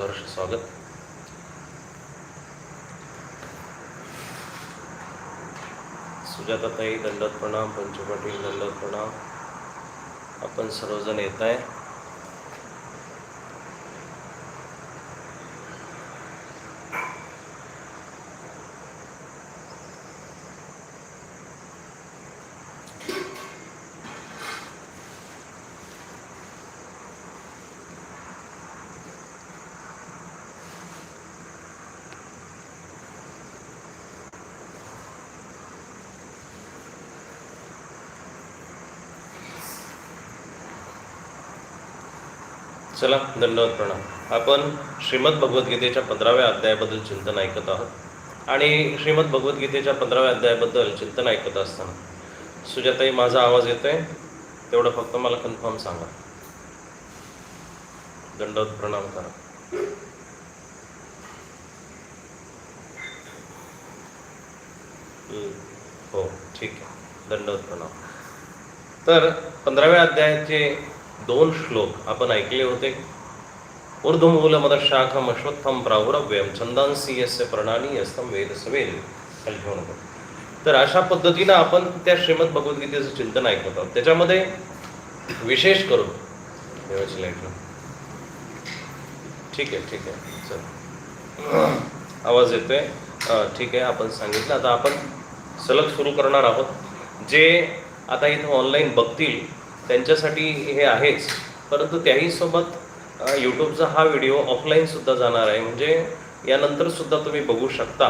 सहर्ष स्वागत सुजाताताई दंडत प्रणाम पंचपाटील दंडत प्रणाम आपण सर्वजण येत आहे. चला दंडवत प्रणाम. आपण श्रीमद भगवद्गीतेच्या पंधराव्या अध्यायाबद्दल चिंतन ऐकत आहोत. आणि श्रीमद भगवद्गीतेच्या पंधराव्या अध्यायाबद्दल चिंतन ऐकत असताना सुजाताई माझा आवाज येतोय? तेवढं फक्त मला कन्फर्म सांगा. दंडवत प्रणाम करा. हो ठीक आहे. दंडवत प्रणाम. तर पंधराव्या अध्यायाचे दोन श्लोक आपण ऐकले होते. ऊर्ध्वमूल मदशाखम अश्वत्थम प्राहुरव्यम छंदांसी यस्य प्रणानी यस्तम वेद सवेद. खाली तर अशा पद्धतीनं आपण त्या श्रीमद भगवद्गीतेचं चिंतन ऐकत आहोत. त्याच्यामध्ये विशेष करून देवाची लाइट ठीक आहे ठीक आहे. चल. आवाज येतोय? ठीक आहे आपण सांगितलं. आता आपण सलग सुरू करणार आहोत. जे आता इथं ऑनलाईन बघतील त्यांच्यासाठी हे आहेच. परंतु त्याही सोबत यूट्यूबचा हा व्हिडिओ ऑफलाईन सुद्धा जाणार आहे. म्हणजे यानंतर सुद्धा तुम्ही बघू शकता.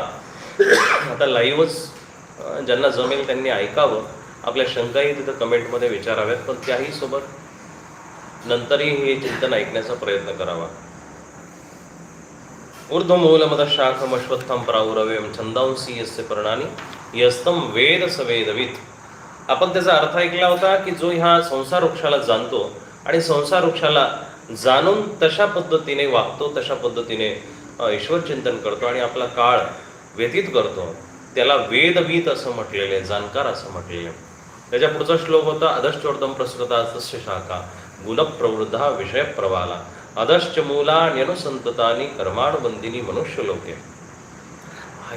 आता लाईव्हच ज्यांना जमेल त्यांनी ऐकावं. आपल्या शंकाही तिथं कमेंटमध्ये विचाराव्यात. पण त्याही सोबत नंतरही हे चिंतन ऐकण्याचा प्रयत्न करावा. ऊर्ध्वमूलमद शाखम अश्वत्थम प्राउरव्यम छंदांसी यस्य पर्णानी यस्तम वेद स वेदवित. आपण त्याचा अर्थ ऐकला होता की जो ह्या संसार वृक्षाला जाणतो आणि संसार वृक्षाला जाणून तशा पद्धतीने वागतो तशा पद्धतीने ईश्वर चिंतन करतो आणि आपला काळ व्यतीत करतो त्याला वेदवीत असं म्हटलेलं आहे जाणकार असं म्हटलेलं आहे. त्याच्या पुढचा श्लोक होता अधश्चोर्दम प्रसृता तस्य शाखा गुणप्रवृद्धा विषय प्रवाला अधश्च मूला न्यनुसंततानी कर्माणबंदिनी मनुष्य लोके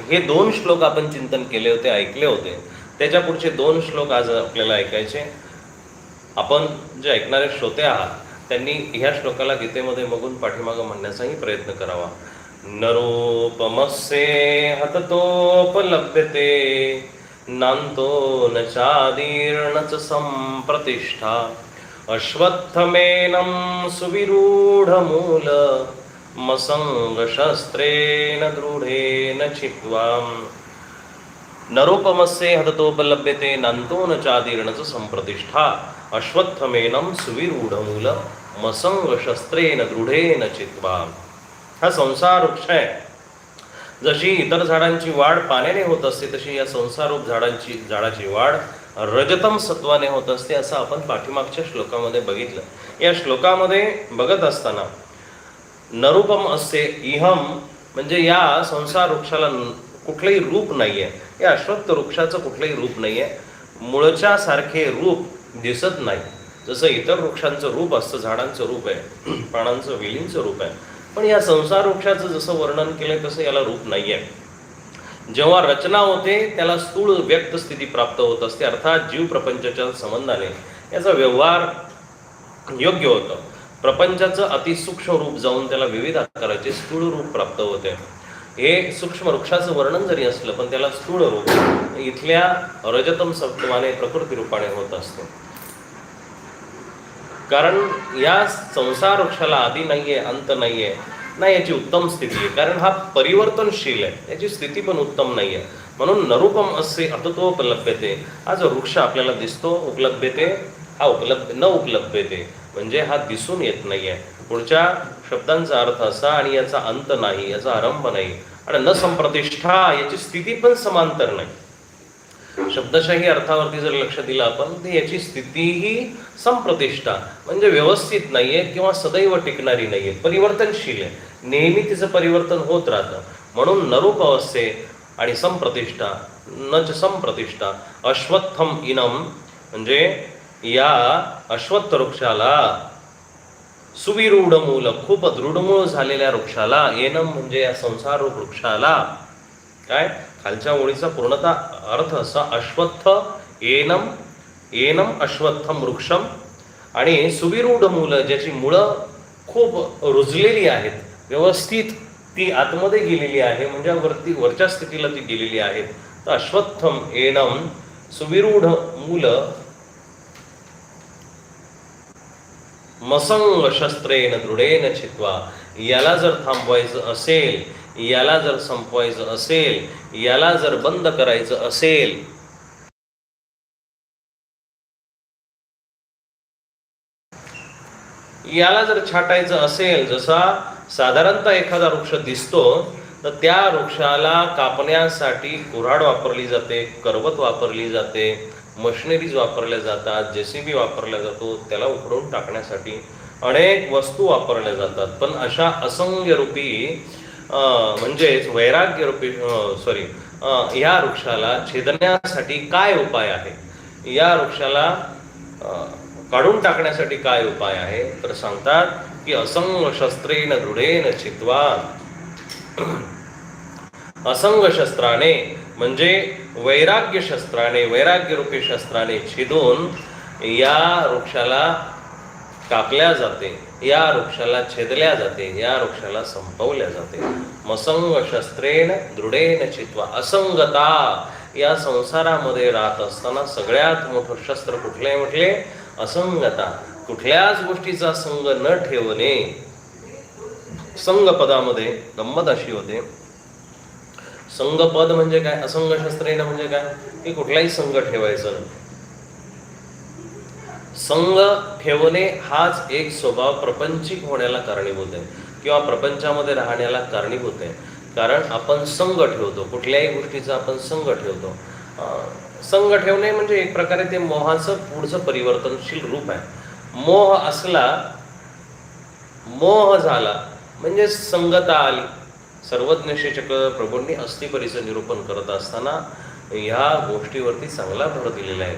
हे दोन श्लोक आपण चिंतन केले होते ऐकले होते. त्याच्या पुढचे दोन श्लोक आज आपल्याला ऐकायचे. आपण जे ऐकणारे श्रोते आहात त्यांनी ह्या श्लोकाला गीतेमध्ये बघून पाठीमागं म्हणण्याचाही प्रयत्न करावा. नरोपमस्ये हततोपलभ्यते नान्तो न चादीर्ण च संप्रतिष्ठा अश्वत्थमेनं सुविरूढमूल मसङ्गशस्त्रेण दृढेन छित्त्वाम् नरोपमस्य हततोपलभ्यते नन्तो न चादीर्णच संप्रतिष्ठा अश्वत्थमेनं सुविरूढमूल मसंग दृढेन चित्वा। हा संसार वृक्ष आहे। जशी इतर झाडांची वाढ पाण्याने होत असते तशी या संसारूप झाडांची झाडाची वाढ रजतम सत्वाने होत असते असं आपण पाठीमागच्या श्लोकामध्ये बघितलं। या श्लोकामध्ये बघत असताना नरूपम असे इहम म्हणजे या संसार वृक्षाला कुठलंही रूप नाहीये. या अश्वत्थ वृक्षाचं कुठलंही रूप नाहीये. मुळच्या सारखे रूप दिसत नाही. जसं इतर वृक्षांचं रूप असतं झाडांचं रूप आहे प्राणांचं विलींचं रूप आहे. पण या संसार वृक्षाचं जसं वर्णन केलंय तसं याला रूप नाहीये. जेव्हा रचना होते त्याला स्थूळ व्यक्त स्थिती प्राप्त होत असते. अर्थात जीव प्रपंचाच्या संबंधाने याचा व्यवहार योग्य होतं. प्रपंचाचं अतिसूक्ष्म रूप जाऊन त्याला विविध आकाराचे स्थूळ रूप प्राप्त होते. हे सूक्ष्म वृक्षाचं वर्णन जरी असलं पण त्याला स्थूळ रूप इथल्या रजतम सत्वाने प्रकृती रूपाने होत असतो. कारण या संसार वृक्षाला आधी नाहीये अंत नाहीये ना याची उत्तम स्थिती आहे. कारण हा परिवर्तनशील आहे. याची स्थिती पण उत्तम नाहीये. म्हणून नरूपम असे अतत्वोपलभ्यते हा जो वृक्ष आपल्याला दिसतो उपलभ्यते हा उपलब्ध न उपलभ्यते. म्हणजे हा दिसून येत नाहीये. पुढच्या शब्दांचा अर्थ असा आणि याचा अंत नाही याचा आरंभ नाही आणि न संप्रतिष्ठा याची स्थिती पण समांतर नाही. शब्दशाही अर्थावरती जर लक्ष दिलं आपण तर याची स्थितीही संप्रतिष्ठा म्हणजे व्यवस्थित नाहीये किंवा सदैव टिकणारी नाहीये परिवर्तनशील आहे. नेहमी तिचं परिवर्तन होत राहतं. म्हणून नरूप अवस्थे आणि संप्रतिष्ठा न च संप्रतिष्ठा अश्वत्थम इनम म्हणजे या अश्वत्थ वृक्षाला सुविरूढ मूल खूप दृढमूळ झालेल्या वृक्षाला एनम म्हणजे या संसार वृक्षाला. काय? खालच्या ओळीचा पूर्णता अर्थ असा अश्वत्थ एनम एनम अश्वत्थम वृक्षम. आणि सुविरूढ मुलं ज्याची मुळं खूप रुजलेली आहेत व्यवस्थित ती आतमध्ये गेलेली आहे म्हणजे वरती वरच्या स्थितीला ती गेलेली आहेत. तर अश्वत्थम एनम सुविरूढ मुलं मसंग शस्त्रेन दृढेन छित्वा याला जर थांबवायचं असेल याला जर संपवायचं असेल याला जर बंद करायचं असेल. याला जर छाटायचं असेल जसा साधारणतः एखादा वृक्ष दिसतो तर त्या वृक्षाला कापण्यासाठी कुऱ्हाड वापरली जाते करवत वापरली जाते मशिनरीज वापरल्या जातात जेसीबी वापरला जातो त्याला उकडून टाकण्यासाठी अनेक वस्तू वापरल्या जातात. पण अशा असंख्य रूपी म्हणजेच वैराग्य रूपी सॉरी या वृक्षाला छेदण्यासाठी काय उपाय आहे? या वृक्षाला काढून टाकण्यासाठी काय उपाय आहे? तर सांगतात की असंग शस्त्रेन दृढेन छित्वा. असंग शस्त्राने म्हणजे वैराग्य शस्त्राने वैराग्यरूपी शस्त्राने छेदून या वृक्षाला कापल्या जाते या वृक्षाला छेदल्या जाते या वृक्षाला संपवल्या जाते. मसंग शस्त्रेन दृढेन चित्वा असंगता या संसारामध्ये राहत असताना सगळ्यात मोठं शस्त्र कुठले म्हटले? असंगता. कुठल्याच गोष्टीचा संग न ठेवणे संग पदामध्ये गंमत अशी होते. संघपद म्हणजे काय? असंग येणं म्हणजे काय? की कुठलाही संघ ठेवायचा नाही. संघ ठेवणे हाच एक स्वभाव प्रपंचिक होण्याला कारणीभूत आहे. किंवा प्रपंचामध्ये राहण्याला कारणीभूत आहे. कारण आपण संघ ठेवतो. कुठल्याही गोष्टीचा आपण संघ ठेवतो. संघ ठेवणे म्हणजे एक प्रकारे ते मोहाचं पुढचं परिवर्तनशील रूप आहे. मोह असला मोह झाला म्हणजे संगता आली. सर्वज्ञ शिक्षक प्रभूंनी अस्थिपरीचं निरूपण करत असताना ह्या गोष्टीवरती चांगला भर दिलेला आहे.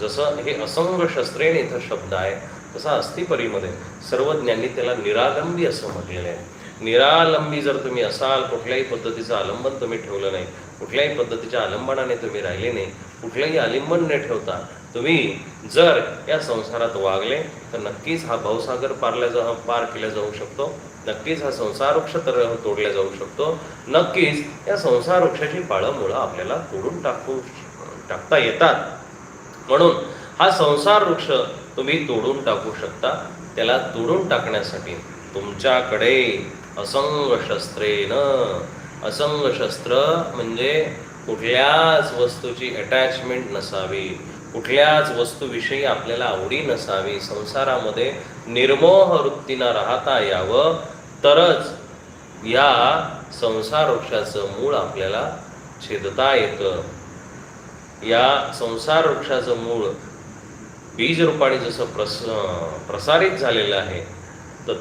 जसं हे असंग शस्त्रेण इथं शब्द आहे तसा अस्थिपरीमध्ये सर्वज्ञांनी त्याला निरालंबी असं म्हटलेलं आहे. निरालंबी जर तुम्ही असाल कुठल्याही पद्धतीचं आलंबन तुम्ही ठेवलं नाही कुठल्याही पद्धतीच्या आलंबनाने तुम्ही राहिले नाही कुठलंही आलिंबन न ठेवता तुम्ही जर या संसारात वागले तर नक्कीच हा भावसागर पारल्या जा पार केला जाऊ शकतो. नक्कीच हा संसार वृक्ष तर तोडला जाऊ शकतो. नक्कीच या संसार वृक्षाची पाळं मुळं आपल्याला तोडून टाकू टाकता येतात. म्हणून हा संसार वृक्ष तुम्ही तोडून टाकू शकता. त्याला तोडून टाकण्यासाठी तुमच्याकडे असंग शस्त्रेन असंग शस्त्र म्हणजे कुठल्याच वस्तूची अटॅचमेंट नसावी. कुठल्याच वस्तूविषयी आपल्याला आवडी नसावी संसारामध्ये निर्मोह वृत्तीनं राहता यावं तरच या संसार वृक्षाचं मूळ आपल्याला छेदता येतं. या संसार वृक्षाचं मूळ बीज रूपाने जसं प्रस प्रसारित झालेलं आहे तर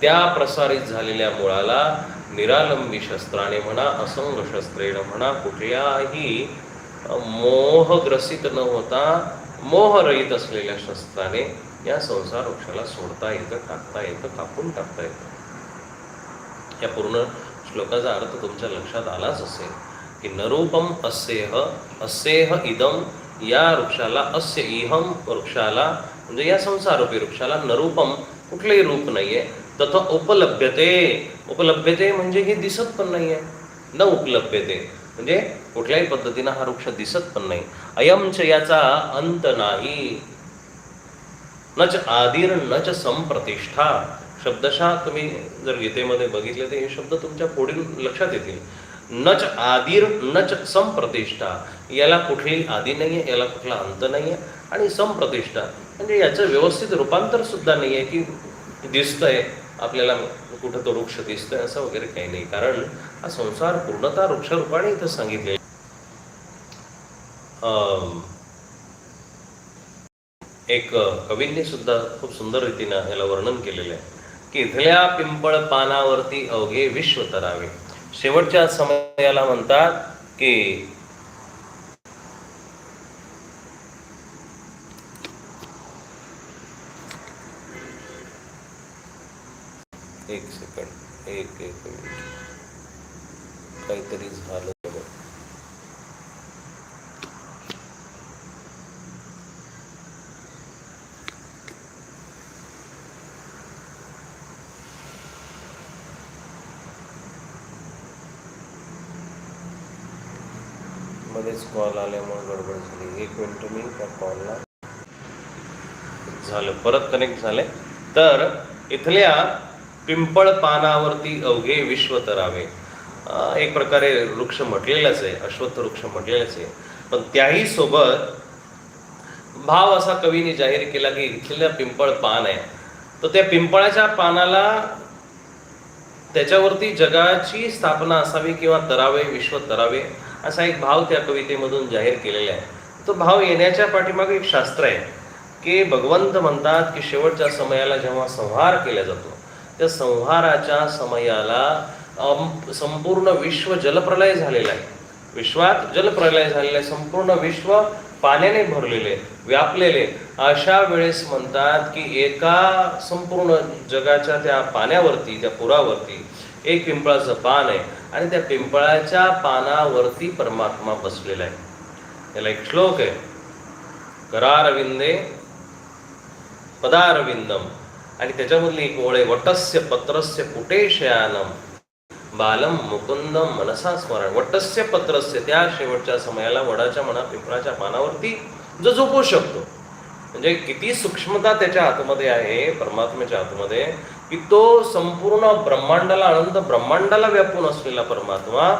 त्या प्रसारित झालेल्या मुळाला निरालंबी शस्त्राने म्हणा असंग शस्त्रेनं म्हणा कुठल्याही मोहग्रसित न होता मोहरहित असलेल्या शस्त्राने या संसार वृक्षाला सोडता येतं टाकता येतं कापून टाकता येतं. या पूर्ण श्लोकाचा अर्थ तुमच्या लक्षात आलाच असेल की नरूपम असेह असेह इदम या वृक्षाला अस्य इहम वृक्षाला म्हणजे या संसारूपी वृक्षाला नरूपम कुठलंही रूप नाहीये तथा उपलभ्यते उपलभ्यते म्हणजे हे दिसत पण नाहीये. न उपलभ्यते म्हणजे कुठल्याही पद्धतीनं हा वृक्ष दिसत पण नाही. अयमच याचा अंत नाही. नच आदिर नच संप्रतिष्ठा. शब्दशः तुम्ही जर गीतेमध्ये बघितले तर हे शब्द तुमच्या पुढील लक्षात येतील. नच आदिर नच संप्रतिष्ठा. याला कुठली आदी नाहीये याला कुठला अंत नाहीये. आणि संप्रतिष्ठा म्हणजे याचं व्यवस्थित रूपांतर सुद्धा नाहीये की दिसतंय आपल्याला कुठं तो वृक्ष दिसतोय असं वगैरे काही नाही. कारण हा संसार पूर्णतः वृक्षरूपाने इथं सांगितले एक कवींनी सुद्धा खूप सुंदर रीतीनं याला वर्णन केलेलं आहे. की इथल्या पिंपळ पानावरती अवघे विश्व तरावे. शेवटच्या समयाला म्हणतात की एक सेकंड एक मिनिट काहीतरी झालं बघ. मध्येच कॉल आल्यामुळे गडबड झाली. एक मिनिट मी त्या कॉलला झालं. परत कनेक्ट झाले. तर इथल्या पिंपळ पानावरती अवघे विश्व तरावे. एक प्रकारे वृक्ष म्हटलेलाच आहे. अश्वत्थ वृक्ष म्हटलेलाच आहे. पण त्याही सोबत भाव असा कवीने जाहीर केला की इथल्या पिंपळ पान आहे. तर त्या पिंपळाच्या पानाला त्याच्यावरती जगाची स्थापना असावी किंवा तरावे विश्व तरावे असा एक भाव त्या कवितेमधून जाहीर केलेला आहे. तो भाव येण्याच्या पाठीमागे एक शास्त्र आहे की भगवंत म्हणतात की शेवटच्या समयाला जेव्हा संहार केला जातो त्या संहाराच्या समयाला संपूर्ण विश्व जलप्रलय झालेला आहे. विश्वात जलप्रलय झालेला आहे संपूर्ण विश्व पाण्याने भरलेले व्यापलेले. अशा वेळेस म्हणतात की एका संपूर्ण जगाच्या त्या पाण्यावरती त्या पुरावरती एक पिंपळाचं पान आहे. आणि त्या पिंपळाच्या पानावरती परमात्मा बसलेला आहे. त्याला एक श्लोक आहे. करारविंदे पदारविंदम. आणि त्याच्यामधली एक ओळ आहे. वटस्य पत्रस्य कुटेशयानम. बालम मुकुंदम मनसा स्मरण. वटस्य पत्रस्य त्या शेवटच्या समयाला वडाच्या म्हणा पिंपळाच्या पानावरती जो झोपू शकतो. म्हणजे किती सूक्ष्मता त्याच्या आतमध्ये आहे परमात्म्याच्या आतमध्ये की तो संपूर्ण ब्रह्मांडाला अनंत ब्रह्मांडाला व्यापून असलेला परमात्मा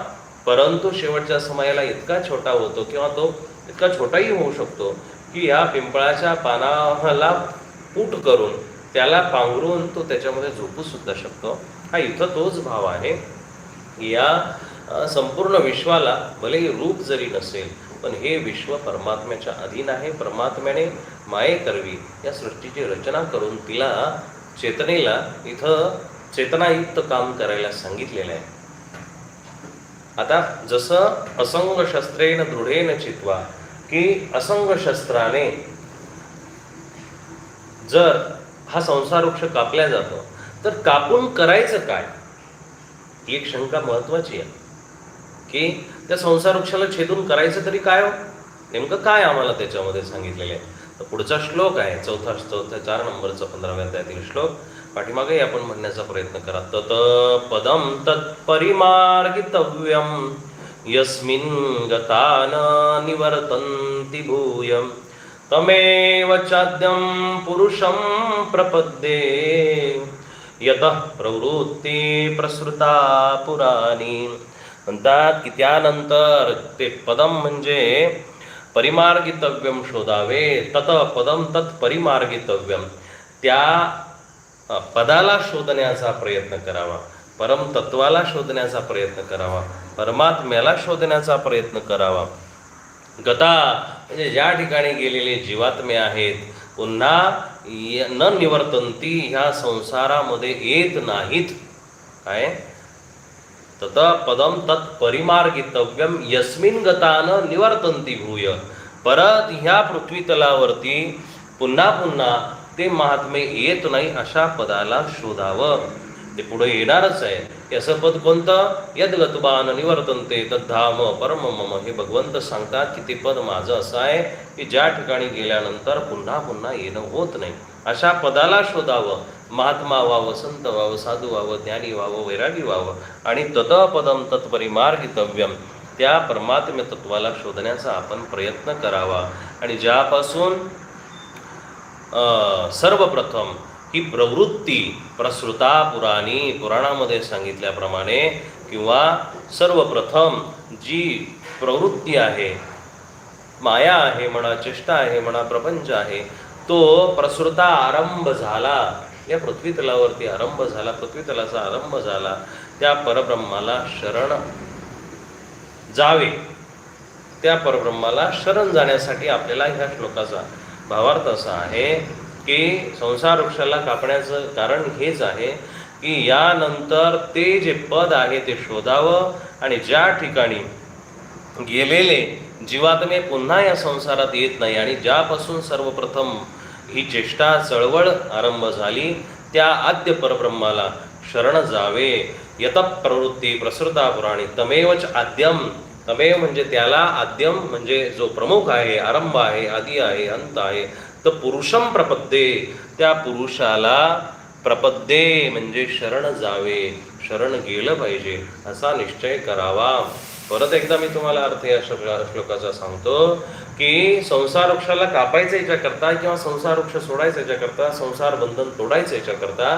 परंतु शेवटच्या समयाला इतका छोटा होतो किंवा तो इतका छोटाही होऊ शकतो की या पिंपळाच्या पानाला पूट करून त्याला पांघरून तो त्याच्यामध्ये झोपू सुद्धा शकतो. हा इथं तोच भाव आहे. या संपूर्ण विश्वाला भलेही रूप जरी नसेल पण हे विश्व परमात्म्याच्या अधीन आहे. परमात्म्याने माये करवी या सृष्टीची रचना करून तिला चेतनेला इथं चेतनायुक्त काम करायला सांगितलेलं आहे. आता जसं असंग शस्त्रेन दृढेन चित्वा की असंग शस्त्राने जर हा संसार वृक्ष कापला जातो तर कापून करायचं काय? ही एक शंका महत्वाची आहे. की त्या संसार वृक्षाला छेदून करायचं तरी काय हो? नेमकं काय आम्हाला त्याच्यामध्ये सांगितलेलं आहे? तर पुढचा श्लोक आहे चौथा चौथ्या चार नंबरचा पंधराव्या त्यातील श्लोक. पाठीमागे आपण म्हणण्याचा प्रयत्न करा. तत पदम तत्परिमार्गितव्यम यस्मिन गता न निवर्तन्ति भूयम्। तमेव चाद्यं पुरुषं प्रपद्ये। यतः प्रवृत्ती प्रसृता पुराणी। म्हणतात की त्यानंतर ते पदम म्हणजे परिमार्गितव्यम शोधावे तत पदम तत् परिमार्गितव्यम त्या पदाला शोधण्याचा प्रयत्न करावा परमतत्वाला शोधण्याचा प्रयत्न करावा परमात्म्याला शोधण्याचा प्रयत्न करावा. गता म्हणजे ज्या ठिकाणी गेलेले जीवात्मे आहेत पुन्हा न निवर्तंती ह्या संसारामध्ये येत नाहीत. काय? तत पदम तत् परिमार्गितव्यम यस्मिन गतान निवर्तंती भूय। परत ह्या पृथ्वीतलावरती पुन्हा पुन्हा ते महात्मे येत नाही अशा पदाला शोधावं। ते पुढे येणारच आहे। याचं पद कोणतं? यद्गतबान निवर्तनते तद्धाम परम मम। हे भगवंत सांगतात की ते पद माझं असं आहे की ज्या ठिकाणी गेल्यानंतर पुन्हा पुन्हा येणं होत नाही। अशा पदाला शोधावं। महात्मा व्हावं संत व्हावं साधू व्हावं ज्ञानी व्हावं वैरागी व्हावं आणि ततपदम तत्परिमार्गितव्यम त्या परमात्म्य तत्वाला शोधण्याचा आपण प्रयत्न करावा. आणि ज्यापासून सर्वप्रथम ही प्रवृत्ती प्रसृता पुराणी पुराणामध्ये सांगितल्याप्रमाणे किंवा सर्वप्रथम जी प्रवृत्ती आहे माया आहे म्हणा चेष्टा आहे म्हणा प्रपंच आहे तो प्रसृता आरंभ झाला. या पृथ्वीतलावरती आरंभ झाला पृथ्वीतलाचा आरंभ झाला. त्या परब्रह्माला शरण जावे. त्या परब्रह्माला शरण जाण्यासाठी आपल्याला ह्या श्लोकाचा भावार्थ असा आहे की संसार वृक्षाला कापण्याचं कारण हेच आहे की यानंतर ते जे पद आहे ते शोधावं आणि ज्या ठिकाणी गेलेले जीवात्मे पुन्हा या संसारात येत नाही आणि ज्यापासून सर्वप्रथम ही चेष्टा चळवळ आरंभ झाली त्या आद्य परब्रह्माला शरण जावे. यत प्रवृत्ती प्रसृता पुराणी तमेवच आद्यम तमेव म्हणजे त्याला आद्यम म्हणजे जो प्रमुख आहे आरंभ आहे आदी आहे अंत आहे. तर पुरुषम प्रपद्ये. त्या पुरुषाला प्रपद्ये म्हणजे शरण जावे. शरण गेलं पाहिजे असा निश्चय करावा. परत एकदा मी तुम्हाला अर्थ या श्लोकाचा सांगतो की संसार वृक्षाला कापायचं याच्याकरता किंवा संसार वृक्ष सोडायचं याच्याकरता संसार बंधन तोडायचं याच्याकरता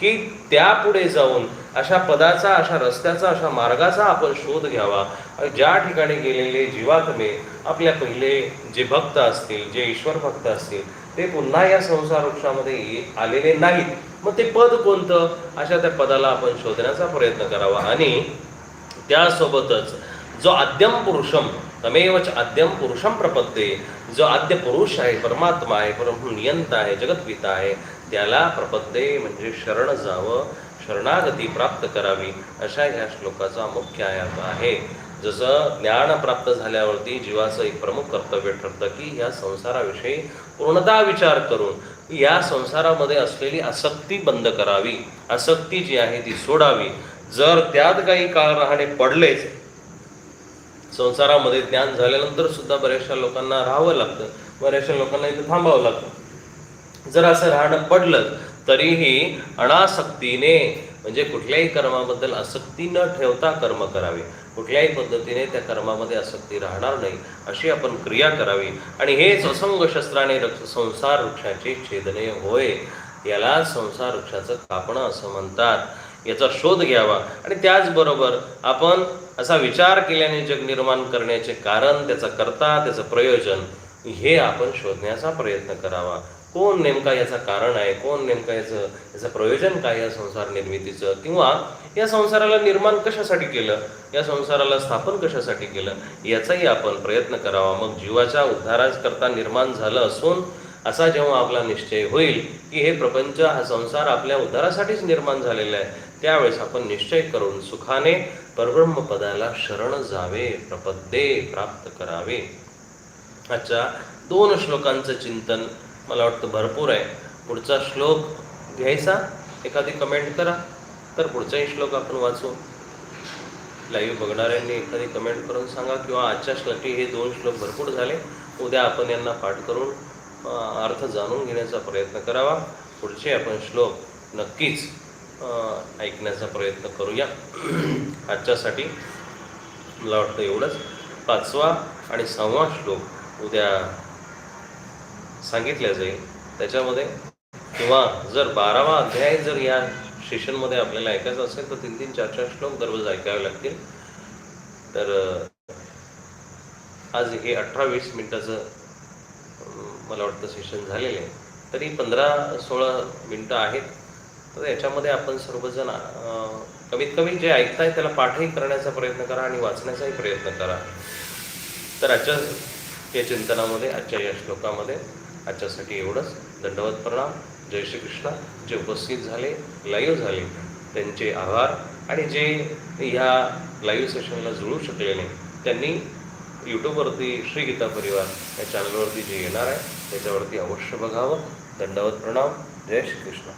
की त्यापुढे जाऊन अशा पदाचा अशा रस्त्याचा अशा मार्गाचा आपण शोध घ्यावा. ज्या ठिकाणी गेलेले जीवात्मे आपल्या पहिले जे भक्त असतील जे ईश्वर भक्त असतील ते पुन्हा या संसार वृक्षामध्ये आलेले नाहीत. मग ते पद कोणतं? अशा त्या पदाला आपण शोधण्याचा प्रयत्न करावा. आणि त्यासोबतच जो आद्यम पुरुषम तमेवच आद्यम पुरुषम प्रपत्ते जो आद्य पुरुष आहे परमात्मा आहे परम नियंता आहे जगद्विता आहे त्याला प्रपत्ते म्हणजे शरण जावं शरणागती प्राप्त करावी अशा ह्या श्लोकाचा मुख्य आयात आहे. जसं ज्ञान प्राप्त झाल्यावरती जीवाचं एक प्रमुख कर्तव्य ठरतं की या संसाराविषयी पूर्णतः विचार करून या संसारामध्ये असलेली आसक्ती बंद करावी आसक्ती जी आहे ती सोडावी जर त्यात काही काळ राहणे पडलेच संसारामध्ये ज्ञान झाल्यानंतर सुद्धा बऱ्याचशा लोकांना राहावं लागतं बऱ्याचशा लोकांना इथे थांबावं लागतं. जर असं राहणं पडलं तरीही अनासक्तीने म्हणजे कुठल्याही कर्माबद्दल आसक्ती न ठेवता कर्म करावे. कुठल्याही पद्धतीने त्या कर्मामध्ये आसक्ती राहणार नाही अशी आपण क्रिया करावी. आणि हेच असंग शस्त्राने संसार वृक्षाचे छेदने होय. याला संसार वृक्षाचं कापणं असं म्हणतात. याचा शोध घ्यावा. आणि त्याचबरोबर आपण असा विचार केल्याने जग निर्माण करण्याचे कारण त्याचा करता त्याचं प्रयोजन हे आपण शोधण्याचा प्रयत्न करावा. कोण नेमका याचा कारण आहे? कोण नेमका याचं याचं प्रयोजन काय या संसार निर्मितीचं? किंवा या संसाराला निर्माण कशासाठी केलं? या संसाराला स्थापन कशासाठी केलं? याचाही आपण प्रयत्न करावा. मग जीवाच्या उद्धाराकरता निर्माण झालं असून असा जेव्हा आपला निश्चय होईल की हे प्रपंच हा संसार आपल्या उद्धारासाठीच निर्माण झालेला आहे त्यावेळेस आपण निश्चय करून सुखाने परब्रह्मपदाला शरण जावे प्रपद्ये प्राप्त करावे. अच्छा दोन श्लोकांचं चिंतन मला वाटतं भरपूर आहे. पुढचा श्लोक घ्यायचा? एखादी कमेंट करा. तर पुढचाही श्लोक आपण वाचू. लाईव्ह बघणाऱ्यांनी एखादी कमेंट करून सांगा किंवा आजच्या श्लोकी हे दोन श्लोक भरपूर झाले. उद्या आपण यांना पाठ करून अर्थ जाणून घेण्याचा प्रयत्न करावा. पुढचे आपण श्लोक नक्कीच ऐकण्याचा प्रयत्न करूया. आजच्यासाठी मला वाटतं एवढंच. पाचवा आणि सहावा श्लोक उद्या सांगितल्या जाईल. त्याच्यामध्ये किंवा जर बारावा अध्याय जर या सेशनमध्ये आपल्याला ऐकायचं असेल तर तीन तीन चार चार श्लोक दररोज ऐकावे लागतील. तर आज हे अठरा वीस मिनिटाचं मला वाटतं सेशन झालेलं आहे. तरी पंधरा सोळा मिनटं आहेत. तर याच्यामध्ये आपण सर्वजण कमीत कमी जे ऐकताय त्याला पाठही करण्याचा प्रयत्न करा आणि वाचण्याचाही प्रयत्न करा. तर आजच्या या चिंतनामध्ये आजच्या या श्लोकामध्ये आजच्यासाठी एवढंच. दंडवत प्रणाम. जय श्री कृष्ण जे उपस्थित झाले लाईव्ह झाले त्यांचे आभार. आणि जे ह्या लाईव्ह सेशनला जुळू शकले नाही त्यांनी यूट्यूबवरती श्री गीता परिवार या चॅनलवरती जे येणार आहे त्याच्यावरती अवश्य बघावं. दंडवत प्रणाम. जय श्रीकृष्ण.